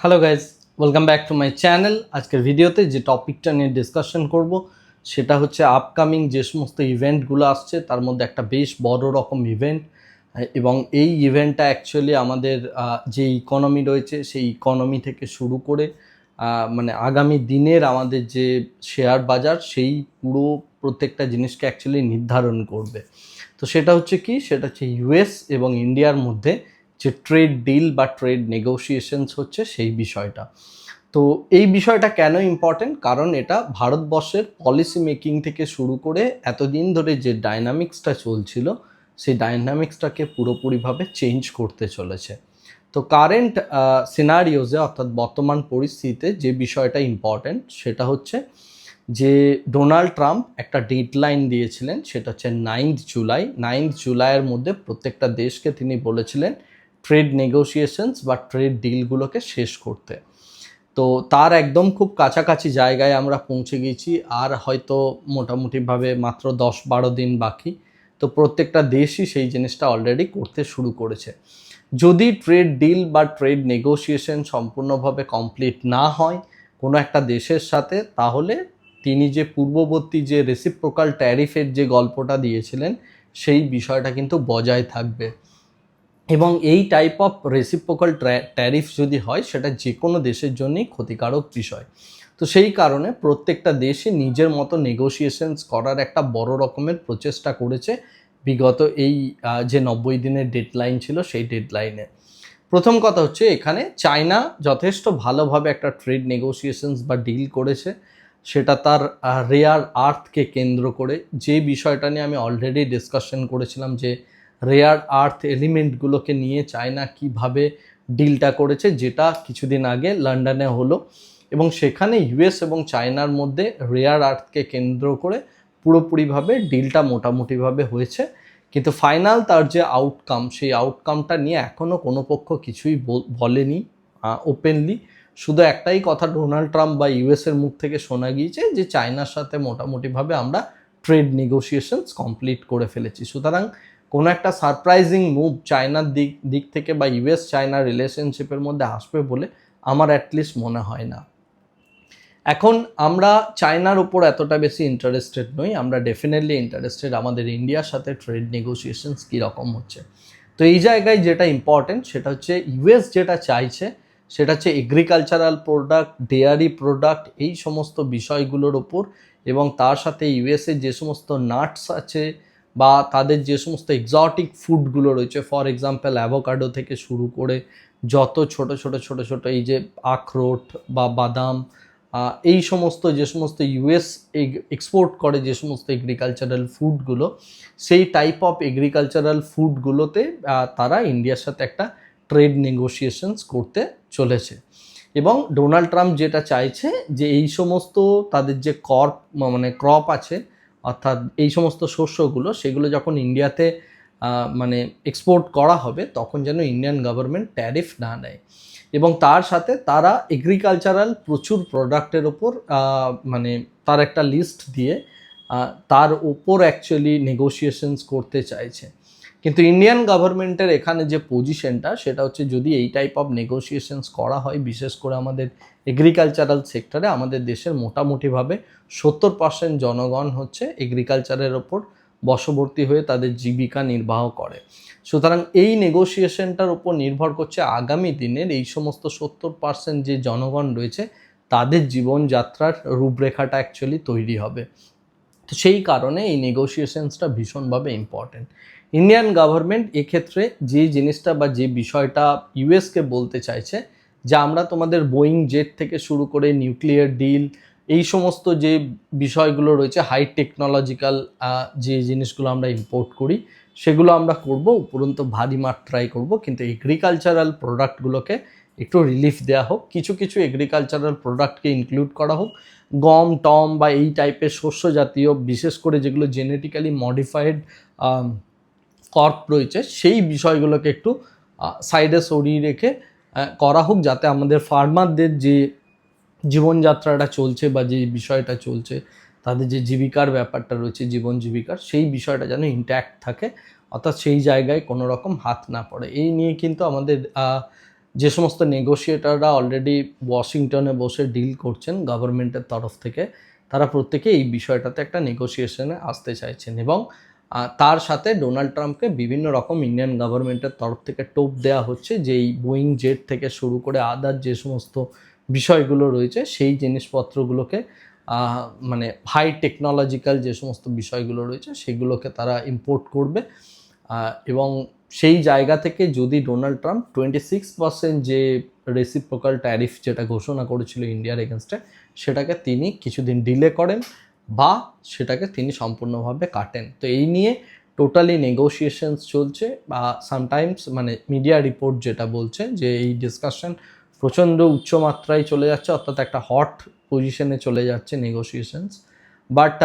Hello guys welcome back to my channel আজকের ভিডিওতে যে টপিকটা নিয়ে ডিসকাশন করব, সেটা হচ্ছে আপকামিং যে সমস্ত ইভেন্টগুলো আসছে, তার মধ্যে একটা বেশ বড় রকম ইভেন্ট এবং এই ইভেন্টটা অ্যাকচুয়ালি আমাদের যে ইকোনমি রয়েছে, সেই ইকোনমি থেকে শুরু করে মানে আগামী দিনের আমাদের যে শেয়ার বাজার, সেই পুরো প্রত্যেকটা জিনিসকে অ্যাকচুয়ালি নির্ধারণ করবে। তো সেটা হচ্ছে কি? সেটা হচ্ছে ইউএস এবং ইন্ডিয়ার মধ্যে যে ট্রেড ডিল বা ট্রেড নেগোসিয়েশনস হচ্ছে সেই বিষয়টা। তো এই বিষয়টা কেন ইম্পর্টেন্ট কারণ এটা ভারতবর্ষের পলিসি মেকিং থেকে শুরু করে এতদিন ধরে যে ডাইনামিক্সটা চলছিল, সেই ডাইনামিক্সটাকে পুরোপুরিভাবে চেঞ্জ করতে চলেছে। তো কারেন্ট সিনারিওজে অর্থাৎ বর্তমান পরিস্থিতিতে যে বিষয়টা ইম্পর্টেন্ট সেটা হচ্ছে যে ডোনাল্ড ট্রাম্প একটা ডেডলাইন দিয়েছিলেন, সেটা হচ্ছে নাইন্থ জুলাই। নাইন্থ জুলাইয়ের মধ্যে প্রত্যেকটা দেশকে তিনি বলেছিলেন ট্রেড নেগোসিয়েশনস বা ট্রেড ডিলগুলোকে শেষ করতে। তো তার একদম খুব কাছাকাছি জায়গায় আমরা পৌঁছে গেছি আর হয়তো মোটামুটিভাবে মাত্র দশ বারো দিন বাকি। তো প্রত্যেকটা দেশই সেই জিনিসটা অলরেডি করতে শুরু করেছে। যদি ট্রেড ডিল বা ট্রেড নেগোসিয়েশন সম্পূর্ণভাবে কমপ্লিট না হয় কোনো একটা দেশের সাথে, তাহলে তিনি যে পূর্ববর্তী যে রেসিপ্রোকাল ট্যারিফের যে গল্পটা দিয়েছিলেন, সেই বিষয়টা কিন্তু বজায় থাকবে। এবং এই টাইপ অফ রেসিপ্রোকাল ট্যারিফ যদি হয়, সেটা যে কোনো দেশের জন্যই ক্ষতিকারক বিষয়। তো সেই কারণে প্রত্যেকটা দেশে নিজের মতো নেগোসিয়েশনস করার একটা বড় রকমের প্রচেষ্টা করেছে বিগত এই যে নব্বই দিনের ডেডলাইন ছিল সেই ডেডলাইনে প্রথম কথা হচ্ছে এখানে চায়না যথেষ্ট ভালোভাবে একটা ট্রেড নেগোসিয়েশনস বা ডিল করেছে। সেটা তার রেয়ার আর্থকে কেন্দ্র করে। যে বিষয়টা নিয়ে আমি অলরেডি ডিসকাশন করেছিলাম যে রেয়ার আর্থ এলিমেন্টগুলোকে নিয়ে চায়না কীভাবে ডিলটা করেছে, যেটা কিছুদিন আগে লন্ডনে হলো। এবং সেখানে ইউএস এবং চায়নার মধ্যে রেয়ার আর্থকে কেন্দ্র করে পুরোপুরিভাবে ডিলটা মোটামুটিভাবে হয়েছে। কিন্তু ফাইনাল তার যে আউটকাম সেই আউটকামটা নিয়ে এখনও কোনো পক্ষ কিছুই বলেনি ওপেনলি শুধু একটাই কথা, ডোনাল্ড ট্রাম্প বা ইউএসের মুখ থেকে শোনা গিয়েছে যে চায়নার সাথে মোটামুটিভাবে আমরা ট্রেড নেগোসিয়েশনস কমপ্লিট করে ফেলেছি। সুতরাং কোনো একটা সারপ্রাইজিং মুভ চায়নার দিক দিক থেকে বা ইউএস চায়না রিলেশনশিপের মধ্যে আসবে বলে আমার অ্যাটলিস্ট মনে হয় না। এখন আমরা চায়নার উপর এতটা বেশি ইন্টারেস্টেড নই, আমরা ডেফিনেটলি ইন্টারেস্টেড আমাদের ইন্ডিয়ার সাথে ট্রেড নেগোসিয়েশনস কীরকম হচ্ছে। তো এই জায়গায় যেটা ইম্পর্টেন্ট সেটা হচ্ছে ইউএস যেটা চাইছে, সেটা হচ্ছে এগ্রিকালচারাল প্রোডাক্ট ডেয়ারি প্রোডাক্ট এই সমস্ত বিষয়গুলোর ওপর এবং তার সাথে ইউএসএ যে সমস্ত নাটস আছে বা তাদের যে সমস্ত এক্সটিক ফুডগুলো রয়েছে ফর এক্সাম্পল অ্যাভোকাডো থেকে শুরু করে যত ছোট ছোট ছোট ছোট এই যে আখরোট বা বাদাম এই সমস্ত, যে সমস্ত ইউএস এক্সপোর্ট করে যে সমস্ত এগ্রিকালচারাল ফুডগুলো সেই টাইপ অফ এগ্রিকালচারাল ফুডগুলোতে তারা ইন্ডিয়ার সাথে একটা ট্রেড নেগোসিয়েশনস করতে চলেছে। এবং ডোনাল্ড ট্রাম্প যেটা চাইছে যে এই সমস্ত তাদের যে কর মানে ক্রপ আছে অর্থাৎ এই সমস্ত শস্যগুলো, সেগুলো যখন ইন্ডিয়াতে মানে এক্সপোর্ট করা হবে, তখন যেন ইন্ডিয়ান গভর্নমেন্ট ট্যারিফ না নেয়। এবং তার সাথে তারা এগ্রিকালচারাল প্রচুর প্রোডাক্টের ওপর মানে তার একটা লিস্ট দিয়ে তার ওপর অ্যাকচুয়ালি নেগোসিয়েশনস করতে চাইছে। কিন্তু ইন্ডিয়ান গভর্নমেন্টের এখানে যে পজিশনটা সেটা হচ্ছে যদি এই টাইপ অফ নেগোসিয়েশনস করা হয়, বিশেষ করে আমাদের এগ্রিকালচারাল সেক্টরে আমাদের দেশের মোটামুটিভাবে সত্তর পার্সেন্ট জনগণ হচ্ছে এগ্রিকালচারের ওপর বশবর্তী হয়ে তাদের জীবিকা নির্বাহ করে। সুতরাং এই নেগোসিয়েশনটার উপর নির্ভর করছে আগামী দিনের এই সমস্ত সত্তর পার্সেন্ট যে জনগণ রয়েছে, তাদের জীবনযাত্রার রূপরেখাটা অ্যাকচুয়ালি তৈরি হবে। তো সেই কারণে এই নেগোসিয়েশনসটা ভীষণভাবে ইম্পর্টেন্ট ইন্ডিয়ান গভর্নমেন্ট এক্ষেত্রে যে জিনিসটা বা যে বিষয়টা ইউএসকে বলতে চাইছে, যে আমরা তোমাদের বোয়িং জেট থেকে শুরু করে নিউক্লিয়ার ডিল এই সমস্ত যে বিষয়গুলো রয়েছে হাই টেকনোলজিক্যাল যে জিনিসগুলো আমরা ইম্পোর্ট করি, সেগুলো আমরা করব, উপরন্ত ভারী মাত্রায় করব, কিন্তু এগ্রিকালচারাল প্রোডাক্টগুলোকে একটু রিলিফ দেওয়া হোক, কিছু কিছু এগ্রিকালচারাল প্রোডাক্টকে ইনক্লুড করা হোক গম, টম বা এই টাইপের শস্য জাতীয়, বিশেষ করে যেগুলো জেনেটিক্যালি মডিফাইড কর্প রয়েছে, সেই বিষয়গুলোকে একটু সাইডে সরিয়ে রেখে করা হোক যাতে আমাদের ফার্মারদের যে জীবনযাত্রাটা চলছে বা যে বিষয়টা চলছে, তাদের যে জীবিকার ব্যাপারটা রয়েছে, জীবন জীবিকার, সেই বিষয়টা যেন ইন্ট্যাক্ট থাকে, অর্থাৎ সেই জায়গায় কোনো রকম হাত না পড়ে। এই নিয়ে কিন্তু আমাদের যে সমস্ত নেগোসিয়েটাররা অলরেডি ওয়াশিংটনে বসে ডিল করছেন গভর্নমেন্টের তরফ থেকে, তারা প্রত্যেকে এই বিষয়টাতে একটা নেগোসিয়েশনে আসতে চাইছেন এবং তার সাথে ডোনাল্ড ট্রাম্পকে বিভিন্ন রকম ইন্ডিয়ান গভর্নমেন্টের তরফ থেকে টোপ দেওয়া হচ্ছে যে এই বোয়িং জেট থেকে শুরু করে আদার যে সমস্ত বিষয়গুলো রয়েছে, সেই জিনিসপত্রগুলোকে মানে হাই টেকনোলজিক্যাল যে সমস্ত বিষয়গুলো রয়েছে, সেগুলোকে তারা ইম্পোর্ট করবে এবং সেই জায়গা থেকে যদি Donald Trump twenty six percent যে রেসিপ্রোকাল ট্যারিফ যেটা ঘোষণা করেছিল ইন্ডিয়ার এগেনস্টে সেটাকে তিনি কিছুদিন ডিলে করেন বা সেটাকে তিনি সম্পূর্ণভাবে কাটেন। তো এই নিয়ে টোটালি নেগোসিয়েশনস চলছে বা সামটাইমস মানে মিডিয়া রিপোর্ট যেটা বলছে যে এই ডিসকাশন প্রচণ্ড উচ্চমাত্রায় চলে যাচ্ছে, অর্থাৎ একটা হট পজিশনে চলে যাচ্ছে নেগোসিয়েশনস বাট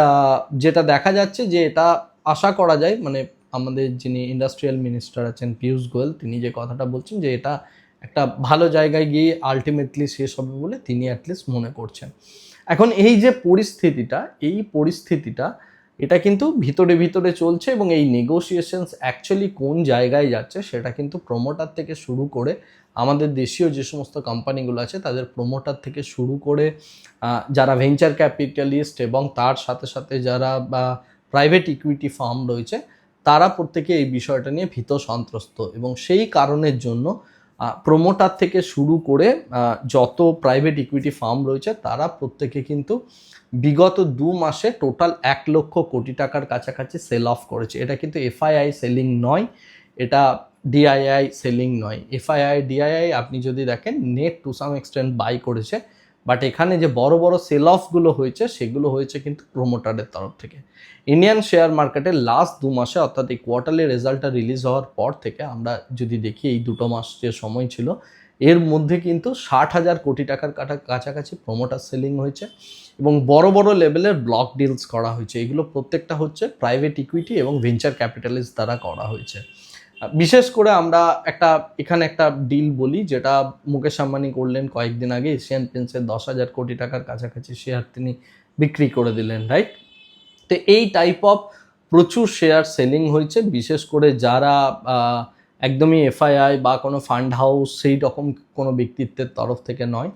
যেটা দেখা যাচ্ছে যে এটা আশা করা যায় মানে আমাদের যিনি ইন্ডাস্ট্রিয়াল মিনিস্টার আছেন পীয়ূষ গোয়েল, তিনি যে কথাটা বলছেন যে এটা একটা ভালো জায়গায় গিয়ে আলটিমেটলি শেষ হবে বলে তিনি অ্যাটলিস্ট মনে করছেন। এখন এই যে পরিস্থিতিটা, এই পরিস্থিতিটা, এটা কিন্তু ভিতরে ভিতরে চলছে এবং এই নেগোসিয়েশনস অ্যাকচুয়ালি কোন জায়গায় যাচ্ছে সেটা কিন্তু প্রমোটার থেকে শুরু করে আমাদের দেশীয় যে সমস্ত কোম্পানিগুলো আছে, তাদের প্রমোটার থেকে শুরু করে যারা ভেঞ্চার ক্যাপিটালিস্ট এবং তার সাথে সাথে যারা, বা প্রাইভেট ইকুইটি ফার্ম রয়েছে তারা প্রত্যেকে এই বিষয়টা নিয়ে ভীত সন্ত্রস্ত এবং সেই কারণের জন্য প্রমোটার থেকে শুরু করে যত প্রাইভেট ইকুইটি ফার্ম রয়েছে, তারা প্রত্যেকে কিন্তু বিগত দু মাসে টোটাল এক লক্ষ কোটি টাকার কাছাকাছি সেল অফ করেছে। এটা কিন্তু এফআইআই সেলিং নয়, এটা ডিআইআই সেলিং নয়। এফআইআই ডিআইআই আপনি যদি দেখেন net to some extent buy করেছে। বাট এখানে যে বড় বড় সেল অফগুলো হয়েছে, সেগুলো হয়েছে কিন্তু প্রোমোটারের তরফ থেকে। ইন্ডিয়ান শেয়ার মার্কেটে লাস্ট দু মাসে, অর্থাৎ এই কোয়ার্টারলি রেজাল্টটা রিলিজ হওয়ার পর থেকে আমরা যদি দেখি, এই দুটো মাস যে সময় ছিল, এর মধ্যে কিন্তু ষাট হাজার কোটি টাকার কাটা- কাছাকাছি প্রোমোটার সেলিং হয়েছে এবং বড় বড় লেভেলের ব্লক ডিলস করা হয়েছে। এগুলো প্রত্যেকটা হচ্ছে প্রাইভেট ইকুইটি এবং ভেঞ্চার ক্যাপিটালিস্ট দ্বারা করা হয়েছে। বিশেষ করে আমরা একটা, এখানে একটা ডিল বলি, যেটা মুকেশ আম্বানি করলেন কয়েকদিন আগে এশিয়ান পেন্টসের দশ হাজার কোটি টাকার কাছাকাছি শেয়ার তিনি বিক্রি করে দিলেন রাইট তো এই টাইপ অফ প্রচুর শেয়ার সেলিং হয়েছে, বিশেষ করে যারা একদমই এফআইআই বা কোনো ফান্ড হাউস সেই রকম কোনো ব্যক্তিত্বের তরফ থেকে নয়।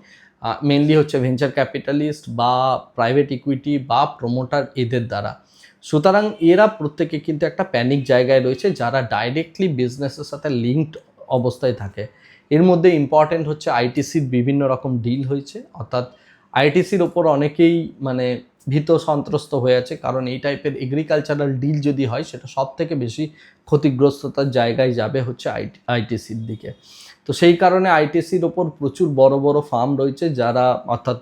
মেনলি হচ্ছে ভেঞ্চার ক্যাপিটালিস্ট বা প্রাইভেট ইকুইটি বা প্রমোটার এদের দ্বারা। সুতরাং এরা প্রত্যেকে কিন্তু একটা প্যানিক জায়গায় রয়েছে যারা ডাইরেক্টলি বিজনেসের সাথে লিঙ্কড অবস্থায় থাকে। এর মধ্যে ইম্পর্টেন্ট হচ্ছে আইটিসির বিভিন্ন রকম ডিল হয়েছে, অর্থাৎ আইটিসির ওপর অনেকেই মানে ভীত সন্ত্রস্ত হয়ে আছে, কারণ এই টাইপের এগ্রিকালচারাল ডিল যদি হয়, সেটা সব থেকে বেশি ক্ষতিগ্রস্ততার জায়গায় যাবে হচ্ছে আইটি আইটিসির দিকে। তো সেই কারণে আইটিসির ওপর প্রচুর বড় বড় ফার্ম রয়েছে যারা অর্থাৎ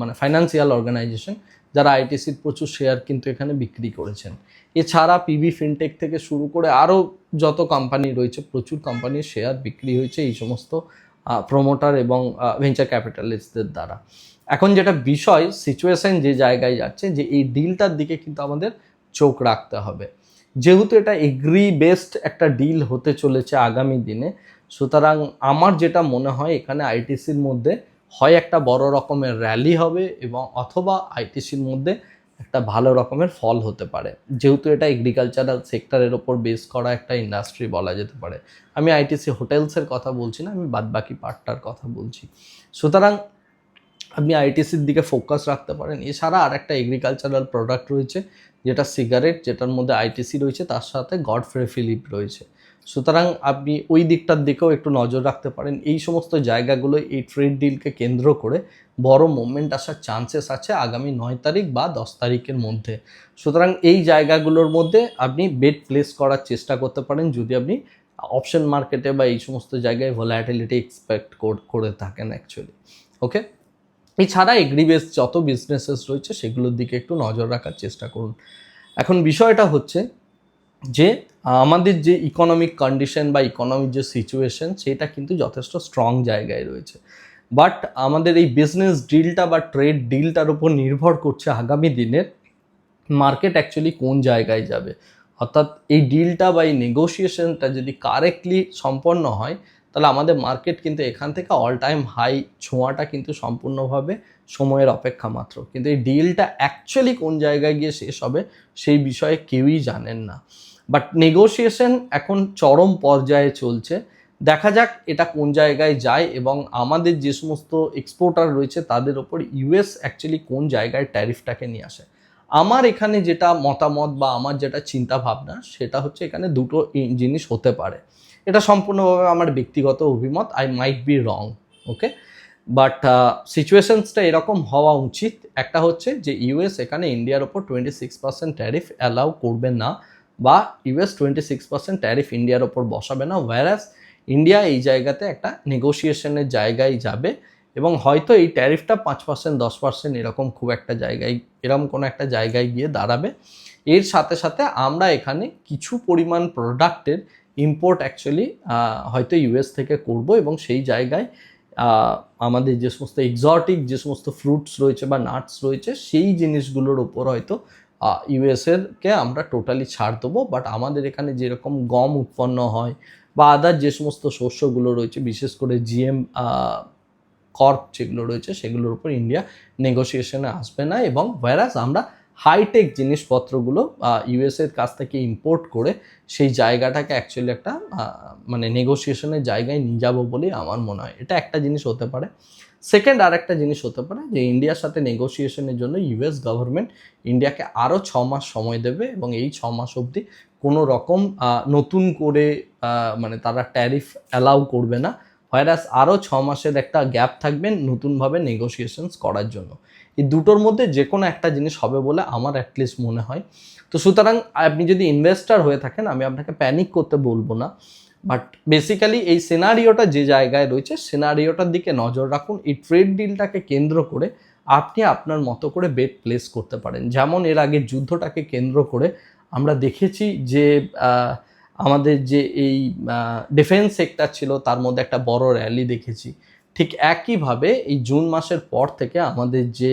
মানে ফাইন্যান্সিয়াল অর্গানাইজেশন যারা আইটিসির প্রচুর শেয়ার কিন্তু এখানে বিক্রি করেছেন। এছাড়া পিবি ফিনটেক থেকে শুরু করে আরও যত কোম্পানি রয়েছে, প্রচুর কোম্পানির শেয়ার বিক্রি হয়েছে এই সমস্ত প্রমোটার এবং ভেঞ্চার ক্যাপিটালিস্টদের দ্বারা। এখন যেটা বিষয় সিচুয়েশন যে জায়গায় যাচ্ছে, যে এই ডিলটার দিকে কিন্তু আমাদের চোখ রাখতে হবে। যেহেতু এটা এগ্রি বেসড একটা ডিল হতে চলেছে আগামী দিনে, সুতরাং আমার যেটা মনে হয়, এখানে আইটিসির মধ্যে হয় একটা বড় রকমের র্যালি হবে এবং অথবা আইটিসির মধ্যে একটা ভালো রকমের ফল হতে পারে। যেহেতু এটা এগ্রিকালচারাল সেক্টরের ওপর বেস করা একটা ইন্ডাস্ট্রি বলা যেতে পারে। আমি আইটিসি হোটেলসের কথা বলছি না, আমি বাদবাকি পার্টটার কথা বলছি। সুতরাং আপনি আইটিসির দিকে ফোকাস রাখতে পারেন। এছাড়া আর একটা এগ্রিকালচারাল প্রোডাক্ট রয়েছে, যেটা সিগারেট যেটার মধ্যে আইটিসি রয়েছে, তার সাথে গডফ্রে ফিলিপ রয়েছে। সুতরাং আপনি ওই দিকটার দিকেও একটু নজর রাখতে পারেন। এই সমস্ত জায়গাগুলো এই ট্রেড ডিলকে কেন্দ্র করে বড় মুভমেন্ট আসার চান্সেস আছে আগামী নয় তারিখ বা দশ তারিখের মধ্যে। সুতরাং এই জায়গাগুলোর মধ্যে আপনি বেড প্লেস করার চেষ্টা করতে পারেন যদি আপনি অপশন মার্কেটে বা এই সমস্ত জায়গায় ভোলাটিলিটি এক্সপেক্ট করে থাকেন অ্যাকচুয়ালি ওকে এছাড়া এগ্রিবেস যত বিজনেসেস রয়েছে সেগুলোর দিকে একটু নজর রাখার চেষ্টা করুন। এখন বিষয়টা হচ্ছে যে, আমাদের যে ইকোনমিক কন্ডিশন বা ইকোনমিক যে সিচুয়েশন সেটা কিন্তু যথেষ্ট স্ট্রং জায়গায় রয়েছে। বাট আমাদের এই বিজনেস ডিলটা বা ট্রেড ডিলটার উপর নির্ভর করছে আগামী দিনের মার্কেট অ্যাকচুয়ালি কোন জায়গায় যাবে। অর্থাৎ এই ডিলটা বা এই নেগোসিয়েশনটা যদি কারেক্টলি সম্পন্ন হয়, তাহলে আমাদের মার্কেট কিন্তু এখান থেকে অল টাইম হাই ছোঁয়াটা কিন্তু সম্পূর্ণভাবে সময়ের অপেক্ষা মাত্র। কিন্তু এই ডিলটা অ্যাকচুয়ালি কোন জায়গায় গিয়ে শেষ হবে, সেই বিষয়ে কেউই জানেন না। বাট নেগোসিয়েশন এখন চরম পর্যায়ে চলছে। দেখা যাক এটা কোন জায়গায় যায় এবং আমাদের যে সমস্ত এক্সপোর্টার রয়েছে তাদের ওপর ইউএস অ্যাকচুয়ালি কোন জায়গায় ট্যারিফটাকে নিয়ে আসে। আমার এখানে যেটা মতামত বা আমার যেটা চিন্তা ভাবনা সেটা হচ্ছে এখানে দুটো জিনিস হতে পারে। এটা সম্পূর্ণভাবে আমার ব্যক্তিগত অভিমত I might be wrong okay but সিচুয়েশনসটা এরকম হওয়া উচিত। একটা হচ্ছে যে ইউএস এখানে ইন্ডিয়ার ওপর twenty six percent tariff allow করবে না। বা US twenty six percent tariff ইন্ডিয়ার ওপর বসাবে না ওয়ারাস ইন্ডিয়া এই জায়গাতে একটা নেগোসিয়েশনের জায়গায় যাবে এবং হয়তো এই ট্যারিফটা পাঁচ পার্সেন্ট দশ পার্সেন্ট এরকম খুব একটা জায়গায় এরকম কোনো একটা জায়গায় গিয়ে দাঁড়াবে। এর সাথে সাথে আমরা এখানে কিছু পরিমাণ প্রোডাক্টের ইম্পোর্ট অ্যাকচুয়ালি হয়তো ইউএস থেকে করব এবং সেই জায়গায় আমাদের যে সমস্ত এক্সটিক যে সমস্ত ফ্রুটস রয়েছে বা নাটস রয়েছে, সেই জিনিসগুলোর ওপর হয়তো ইউএসের কে আমরা টোটালি ছাড় দেবো বাট আমাদের এখানে যেরকম গম উৎপন্ন হয় বা আদার যে সমস্ত শস্যগুলো রয়েছে, বিশেষ করে জিএম কর্প যেগুলো রয়েছে, সেগুলোর উপর ইন্ডিয়া নেগোসিয়েশনে আসবে না এবং ভাইরাস আমরা হাইটেক জিনিসপত্রগুলো ইউএসের কাছ থেকে ইম্পোর্ট করে সেই জায়গাটাকে অ্যাকচুয়ালি একটা মানে নেগোসিয়েশনের জায়গায় নিয়ে যাব বলেই আমার মনে হয়। এটা একটা জিনিস হতে পারে। সেকেন্ড আর একটা জিনিস হতে পারে যে ইন্ডিয়ার সাথে নেগোসিয়েশনের জন্য ইউএস গভর্নমেন্ট ইন্ডিয়াকে আরও ছ মাস সময় দেবে এবং এই ছ মাস অবধি কোনো রকম নতুন করে মানে তারা ট্যারিফ অ্যালাউ করবে না। ভাইরাস আরও ছ মাসের একটা গ্যাপ থাকবে নতুনভাবে নেগোসিয়েশনস করার জন্য। এই দুটোর মধ্যে যে কোনো একটা জিনিস হবে বলে আমার অ্যাটলিস্ট মনে হয়। তো সুতরাং আপনি যদি ইনভেস্টার হয়ে থাকেন, আমি আপনাকে প্যানিক করতে বলব না। বাট বেসিক্যালি এই সিনারিওটা যে জায়গায় রয়েছে সিনারিওটার দিকে নজর রাখুন। এই ট্রেড ডিলটাকে কেন্দ্র করে আপনি আপনার মতো করে বেট প্লেস করতে পারেন। যেমন এর আগে যুদ্ধটাকে কেন্দ্র করে আমরা দেখেছি যে আমাদের যে এই ডিফেন্স সেক্টর ছিল, তার মধ্যে একটা বড় র্যালি দেখেছি। ঠিক একইভাবে এই জুন মাসের পর থেকে আমাদের যে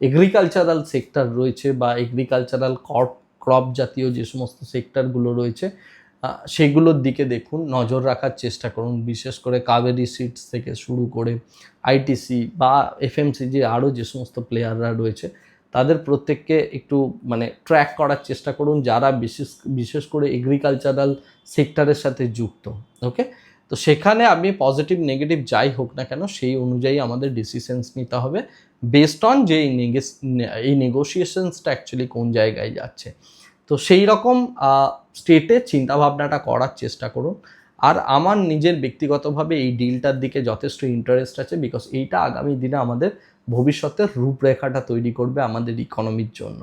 এগ্রিকালচারাল সেক্টর রয়েছে বা এগ্রিকালচারাল ক্রপ ক্রপ জাতীয় যে সমস্ত সেক্টরগুলো রয়েছে সেগুলোর দিকে দেখুন, নজর রাখার চেষ্টা করুন, বিশেষ করে কাবেরি সিটস থেকে শুরু করে আইটিসি বা এফএমসিজি আরও যে সমস্ত প্লেয়াররা রয়েছে, তাদের প্রত্যেককে একটু মানে ট্র্যাক করার চেষ্টা করুন, যারা বিশেষ বিশেষ করে এগ্রিকালচারাল সেক্টরের সাথে যুক্ত ওকে তো সেখানে আপনি পজিটিভ নেগেটিভ যাই হোক না কেন, সেই অনুযায়ী আমাদের ডিসিশনস নিতে হবে বেসড অন যে এই নেগোসিয়েশনসটা অ্যাকচুয়ালি কোন জায়গায় যাচ্ছে। তো সেই রকম স্টেটে চিন্তাভাবনাটা করার চেষ্টা করুন। আর আমার নিজের ব্যক্তিগতভাবে এই ডিলটার দিকে যথেষ্ট ইন্টারেস্ট আছে বিকজ এইটা আগামী দিনে আমাদের ভবিষ্যতের রূপরেখাটা তৈরি করবে আমাদের ইকোনমির জন্য।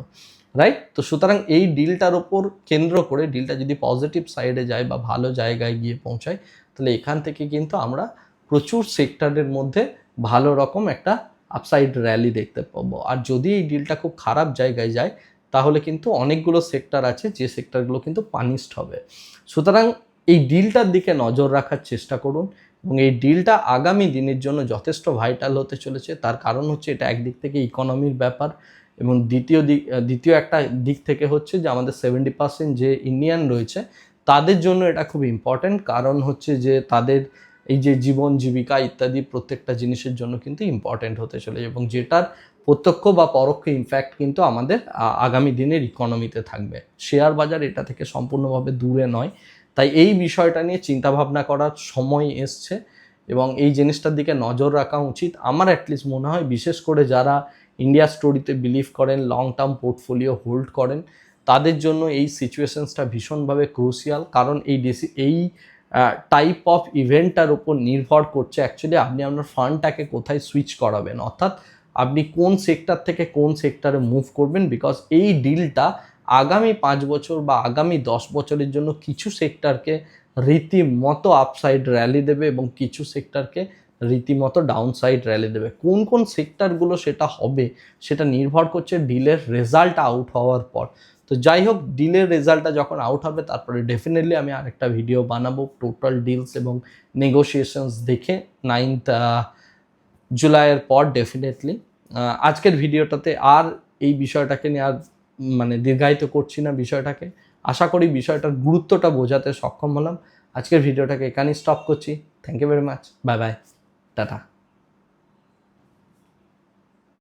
রাইট তো সুতরাং এই ডিলটার ওপর কেন্দ্র করে ডিলটা যদি পজিটিভ সাইডে যায় বা ভালো জায়গায় গিয়ে পৌঁছায়, তাহলে এখান থেকে কিন্তু আমরা প্রচুর সেক্টরের মধ্যে ভালো রকম একটা আপসাইড র্যালি দেখতে পাবো। আর যদি এই ডিলটা খুব খারাপ জায়গায় যায় তাহলে কিন্তু অনেকগুলো সেক্টর আছে, যে সেক্টরগুলো কিন্তু পানিশড হবে। সুতরাং এই ডিলটার দিকে নজর রাখার চেষ্টা করুন এবং এই ডিলটা আগামী দিনের জন্য যথেষ্ট ভাইটাল হতে চলেছে। তার কারণ হচ্ছে এটা একদিক থেকে ইকোনমির ব্যাপার এবং দ্বিতীয় দিক দ্বিতীয় একটা দিক থেকে হচ্ছে যে আমাদের সেভেন্টি পার্সেন্ট যে ইন্ডিয়ান রয়েছে, তাদের জন্য এটা খুব ইম্পর্ট্যান্ট কারণ হচ্ছে যে তাদের এই যে জীবন, জীবিকা ইত্যাদি প্রত্যেকটা জিনিসের জন্য কিন্তু ইম্পর্ট্যান্ট হতে চলেছে এবং যেটার প্রত্যক্ষ বা পরোক্ষ ইনফ্যাক্ট কিন্তু আমাদের আগামী দিনের ইকোনমিতে থাকবে। শেয়ার বাজার এটা থেকে সম্পূর্ণভাবে দূরে নয়। তাই এই বিষয়টা নিয়ে চিন্তাভাবনা করার সময় এসছে এবং এই জিনিসটার দিকে নজর রাখা উচিত। আমার অ্যাটলিস্ট মনে হয়, বিশেষ করে যারা ইন্ডিয়া স্টোরিতে বিলিভ করেন লং টার্ম পোর্টফোলিও হোল্ড করেন, তাদের জন্য এই সিচুয়েশনসটা ভীষণভাবে ক্রুশিয়াল কারণ এই ডিসি এই টাইপ অফ ইভেন্টটার উপর নির্ভর করছে। অ্যাকচুয়ালি আপনি আপনার ফান্ডটাকে কোথায় সুইচ করাবেন? অর্থাৎ আপনি কোন সেক্টর থেকে কোন সেক্টরে মুভ করবেন? বিকজ এই ডিলটা আগামী পাঁচ বছর বা আগামী দশ বছরের জন্য কিছু সেক্টরকে রীতিমতো আপসাইড র্যালি দেবে এবং কিছু সেক্টরকে রীতিমতো ডাউনসাইড র্যালি দেবে। কোন কোন সেক্টরগুলো সেটা হবে, সেটা নির্ভর করছে ডিলের রেজাল্ট আউট হওয়ার পর। তো যাই হোক ডিলের রেজাল্টটা যখন আউট হবে, তারপরে ডেফিনেটলি আমি আরেকটা ভিডিও বানাবো টোটাল ডিলস এবং নেগোসিয়েশনস দেখে নাইনথ জুলাইয়ের পর ডেফিনেটলি আজকের ভিডিওটাতে আর এই বিষয়টাকে নিয়ে আর মানে দীর্ঘায়িত করছি না বিষয়টাকে। আশা করি বিষয়টার গুরুত্বটা বোঝাতে সক্ষম হলাম। আজকের ভিডিওটাকে এখানেই স্টপ করছি। Thank you very much bye bye tata